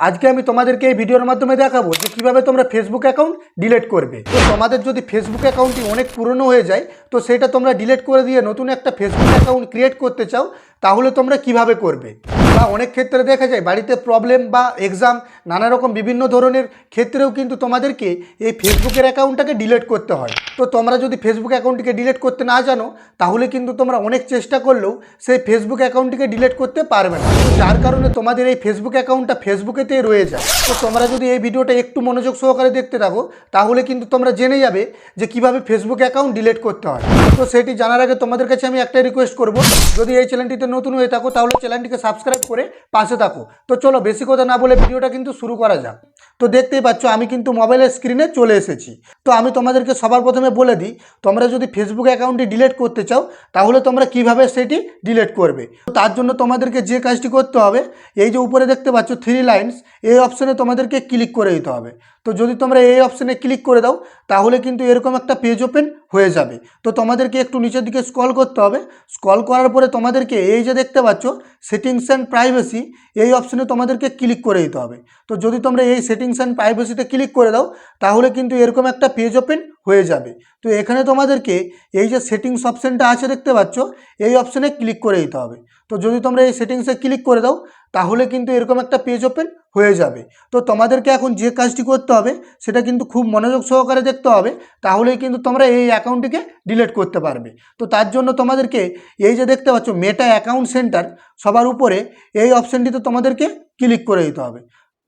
আজকে আমি তোমাদেরকে এই ভিডিওর মাধ্যমে দেখাবো যে কীভাবে তোমরা ফেসবুক অ্যাকাউন্ট ডিলিট করবে। তো তোমাদের যদি ফেসবুক অ্যাকাউন্টটি অনেক পুরনো হয়ে যায়, তো সেটা তোমরা ডিলেট করে দিয়ে নতুন একটা ফেসবুক অ্যাকাউন্ট ক্রিয়েট করতে চাও, তাহলে তোমরা কীভাবে করবে? বা অনেক ক্ষেত্রে দেখা যায় বাড়িতে প্রবলেম বা এক্সাম নানা রকম বিভিন্ন ধরনের ক্ষেত্রেও কিন্তু তোমাদেরকে এই ফেসবুকের অ্যাকাউন্টটাকে ডিলিট করতে হয়। তো তোমরা যদি ফেসবুক অ্যাকাউন্টটিকে ডিলিট করতে না জানো, তাহলে কিন্তু তোমরা অনেক চেষ্টা করলেও সেই ফেসবুক অ্যাকাউন্টটিকে ডিলিট করতে পারবে না। যার কারণে তোমাদের এই ফেসবুক অ্যাকাউন্টটা ফেসবুকেতেই রয়ে যায়। তো তোমরা যদি এই ভিডিওটা একটু মনোযোগ সহকারে দেখতে থাকো, তাহলে কিন্তু তোমরা জেনে যাবে যে কীভাবে ফেসবুক অ্যাকাউন্ট ডিলিট করতে হয়। তো সেটি জানার আগে তোমাদের কাছে আমি একটাই রিকোয়েস্ট করব, যদি এই চ্যানেলটিতে নতুন হয়ে থাকো, তাহলে চ্যানেলটিকে সাবস্ক্রাইব করে পাশে থাকো। তো চলো বেশি কথা না বলে ভিডিওটা কিন্তু শুরু করা যাক। তো দেখতেই পাচ্ছ, আমি কিন্তু মোবাইলের স্ক্রিনে চলে এসেছি। তো আমি তোমাদেরকে সবার প্রথমে বলে দিই, তোমরা যদি ফেসবুক অ্যাকাউন্টটি ডিলিট করতে চাও, তাহলে তোমরা কীভাবে সেটি ডিলিট করবে? তার জন্য তোমাদেরকে যে কাজটি করতে হবে, এই যে উপরে দেখতে পাচ্ছ থ্রি লাইন্স এই অপশানে তোমাদেরকে ক্লিক করে দিতে হবে। তো যদি তোমরা এই অপশানে ক্লিক করে দাও, তাহলে কিন্তু এরকম একটা পেজ ওপেন হয়ে যাবে। তো তোমাদেরকে একটু নিচের দিকে স্কল করতে হবে। স্কল করার পরে তোমাদেরকে এই যে দেখতে পাচ্ছ সেটিংস অ্যান্ড প্রাইভেসি এই অপশানে তোমাদেরকে ক্লিক করে দিতে হবে। তো যদি তোমরা এই সেটিংস অ্যান্ড প্রাইভেসিতে ক্লিক করে দাও, তাহলে কিন্তু এরকম একটা পেজ ওপেন হয়ে যাবে। তো এখানে তোমাদেরকে এই যে সেটিংস অপশানটা আছে দেখতে পাচ্ছ, এই অপশানে ক্লিক করে দিতে হবে। তো যদি তোমরা এই সেটিংসে ক্লিক করে দাও তাহলে কিন্তু এরকম একটা পেজ ওপেন হয়ে যাবে। তো তোমাদেরকে এখন যে কাজটি করতে হবে, সেটা কিন্তু খুব মনোযোগ সহকারে দেখতে হবে, তাহলেই কিন্তু তোমরা এই অ্যাকাউন্টটিকে ডিলিট করতে পারবে। তো তার জন্য তোমাদেরকে এই যে দেখতে পাচ্ছ মেটা অ্যাকাউন্ট সেন্টার সবার উপরে এই অপশানটিতে তোমাদেরকে ক্লিক করে দিতে হবে।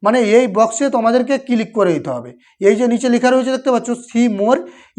মানে এই বক্সে তোমাদেরকে ক্লিক করে দিতে হবে। এই যে নিচে লেখা রয়েছে, দেখতে পাচ্ছ see more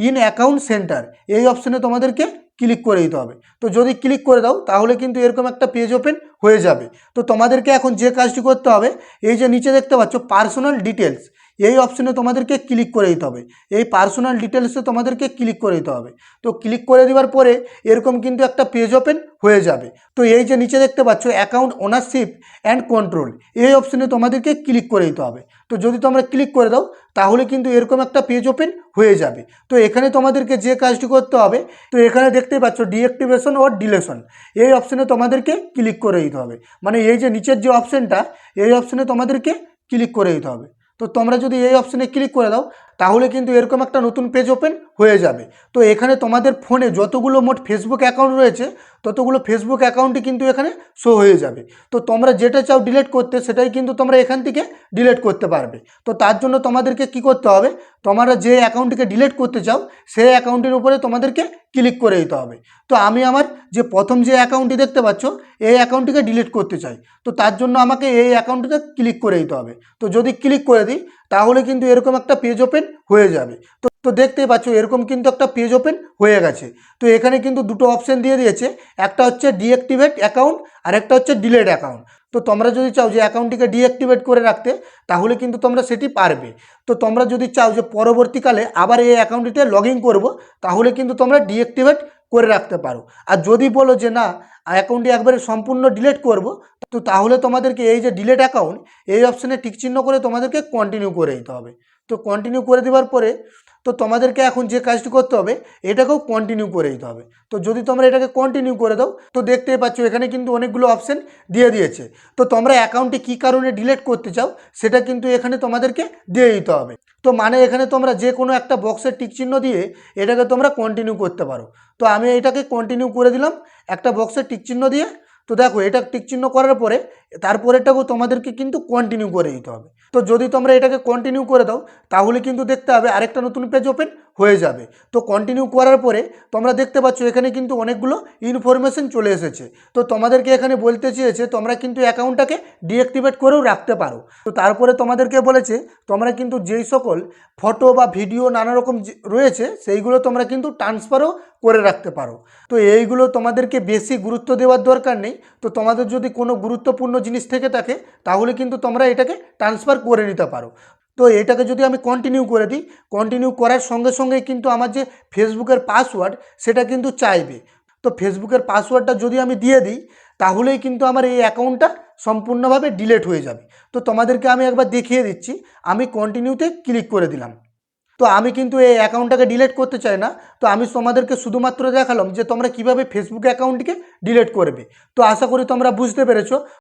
in account center এই অপশানে তোমাদেরকে ক্লিক করে দিতে হবে। তো যদি ক্লিক করে দাও, তাহলে কিন্তু এরকম একটা পেজ ওপেন হয়ে যাবে। তো তোমাদেরকে এখন যে কাজটি করতে হবে, এই যে নিচে দেখতে পাচ্ছ পার্সোনাল ডিটেলস এই অপশানে তোমাদেরকে ক্লিক করে দিতে হবে। এই পার্সোনাল ডিটেলসে তোমাদেরকে ক্লিক করে দিতে হবে। তো ক্লিক করে দেওয়ার পরে এরকম কিন্তু একটা পেজ ওপেন হয়ে যাবে। তো এই যে নিচে দেখতে পাচ্ছ অ্যাকাউন্ট ওনারশিপ অ্যান্ড কন্ট্রোল এই অপশানে তোমাদেরকে ক্লিক করে দিতে হবে। তো যদি তোমরা ক্লিক করে দাও, তাহলে কিন্তু এরকম একটা পেজ ওপেন হয়ে যাবে। তো এখানে তোমাদেরকে যে কাজটি করতে হবে, তো এখানে দেখতেই পাচ্ছ ডিঅ্যাক্টিভেশন ও ডিলেশন এই অপশানে তোমাদেরকে ক্লিক করে দিতে হবে। মানে এই যে নিচের যে অপশানটা এই অপশানে তোমাদেরকে ক্লিক করে দিতে হবে। তো তোমরা যদি এই অপশানে ক্লিক করে দাও তাহলে কিন্তু এরকম একটা নতুন পেজ ওপেন হয়ে যাবে। তো এখানে তোমাদের ফোনে যতগুলো মোট ফেসবুক অ্যাকাউন্ট রয়েছে, ততগুলো ফেসবুক অ্যাকাউন্টই কিন্তু এখানে শো হয়ে যাবে। তো তোমরা যেটা চাও ডিলিট করতে, সেটাই কিন্তু তোমরা এখান থেকে ডিলিট করতে পারবে। তো তার জন্য তোমাদেরকে কি করতে হবে, তোমরা যে অ্যাকাউন্টটিকে ডিলিট করতে চাও, সেই অ্যাকাউন্টের উপরে তোমাদেরকে ক্লিক করে দিতে হবে। তো আমি আমার যে প্রথম যে অ্যাকাউন্টটি দেখতে পাচ্ছ, এই অ্যাকাউন্টটিকে ডিলিট করতে চাই। তো তার জন্য আমাকে এই অ্যাকাউন্টটিতে ক্লিক করে দিতে হবে। তো যদি ক্লিক করে দিই তাহলে কিন্তু এরকম একটা পেজ ওপেন হয়ে যাবে। তো তো দেখতেই পাচ্ছ, এরকম কিন্তু একটা পেজ ওপেন হয়ে গেছে। তো এখানে কিন্তু দুটো অপশান দিয়ে দিয়েছে, একটা হচ্ছে ডিঅ্যাক্টিভেট অ্যাকাউন্ট আর একটা হচ্ছে ডিলেট অ্যাকাউন্ট তো তোমরা যদি চাও যে অ্যাকাউন্টটিকে ডিঅ্যাক্টিভেট করে রাখতে, তাহলে কিন্তু তোমরা সেটি পারবে। তো তোমরা যদি চাও যে পরবর্তীকালে আবার এই অ্যাকাউন্টটিতে লগ ইন করব, তাহলে কিন্তু তোমরা ডিঅ্যাক্টিভেট করে রাখতে পারো। আর যদি বলো যে না অ্যাকাউন্টটি একবারে সম্পূর্ণ ডিলেট করব, তো তাহলে তোমাদেরকে এই যে ডিলেট অ্যাকাউন্ট এই অপশানে টিক চিহ্ন করে তোমাদেরকে কন্টিনিউ করে দিতে হবে। তো কন্টিনিউ করে দেওয়ার পরে তো তোমাদেরকে এখন যে কাজটি করতে হবে, এটাকেও কন্টিনিউ করে দিতে হবে। তো যদি তোমরা এটাকে কন্টিনিউ করে দাও, তো দেখতেই পাচ্ছ এখানে কিন্তু অনেকগুলো অপশান দিয়ে দিয়েছে। তো তোমরা অ্যাকাউন্টটি কী কারণে ডিলিট করতে চাও, সেটা কিন্তু এখানে তোমাদেরকে দিয়ে দিতে হবে। তো মানে এখানে তোমরা যে কোনো একটা বক্সের টিক চিহ্ন দিয়ে এটাকে তোমরা কন্টিনিউ করতে পারো। তো আমি এটাকে কন্টিনিউ করে দিলাম, একটা বক্সের টিক চিহ্ন দিয়ে। তো দেখো, এটা টিক চিহ্ন করার পরে তারপরেটাকেও তোমাদেরকে কিন্তু কন্টিনিউ করে দিতে হবে। তো যদি তোমরা এটাকে কন্টিনিউ করে দাও, তাহলে কিন্তু দেখতে হবে আরেকটা নতুন পেজ ওপেন হয়ে যাবে। তো কন্টিনিউ করার পরে তোমরা দেখতে পাচ্ছ এখানে কিন্তু অনেকগুলো ইনফরমেশন চলে এসেছে। তো তোমাদেরকে এখানে বলতে চেয়েছে, তোমরা কিন্তু অ্যাকাউন্টটাকে ডিঅ্যাক্টিভেট করেও রাখতে পারো। তো তারপরে তোমাদেরকে বলেছে, তোমরা কিন্তু যেই সকল ফটো বা ভিডিও নানা রকম রয়েছে, সেইগুলো তোমরা কিন্তু ট্রান্সফারও করে রাখতে পারো। তো এইগুলো তোমাদেরকে বেশি গুরুত্ব দেওয়ার দরকার নেই। তো তোমাদের যদি কোনো গুরুত্বপূর্ণ জিনিস থেকে থাকে, তাহলে কিন্তু তোমরা এটাকে ট্রান্সফার করে নিতে পারো। তো এটাকে যদি আমি কন্টিনিউ করে দিই কন্টিনিউ করার সঙ্গে সঙ্গেই কিন্তু আমার যে ফেসবুকের পাসওয়ার্ড সেটা কিন্তু চাইবে। তো ফেসবুকের পাসওয়ার্ডটা যদি আমি দিয়ে দিই, তাহলেই কিন্তু আমার এই অ্যাকাউন্টটা সম্পূর্ণভাবে ডিলেট হয়ে যাবে। তো তোমাদেরকে আমি একবার দেখিয়ে দিচ্ছি, আমি কন্টিনিউতে ক্লিক করে দিলাম। তো আমি কিন্তু এই অ্যাকাউন্টটাকে ডিলেট করতে চাই না। তো আমি তোমাদেরকে শুধুমাত্র দেখালাম যে তোমরা কীভাবে ফেসবুক অ্যাকাউন্টকে ডিলেট করবে। তো আশা করি তোমরা বুঝতে পেরেছ।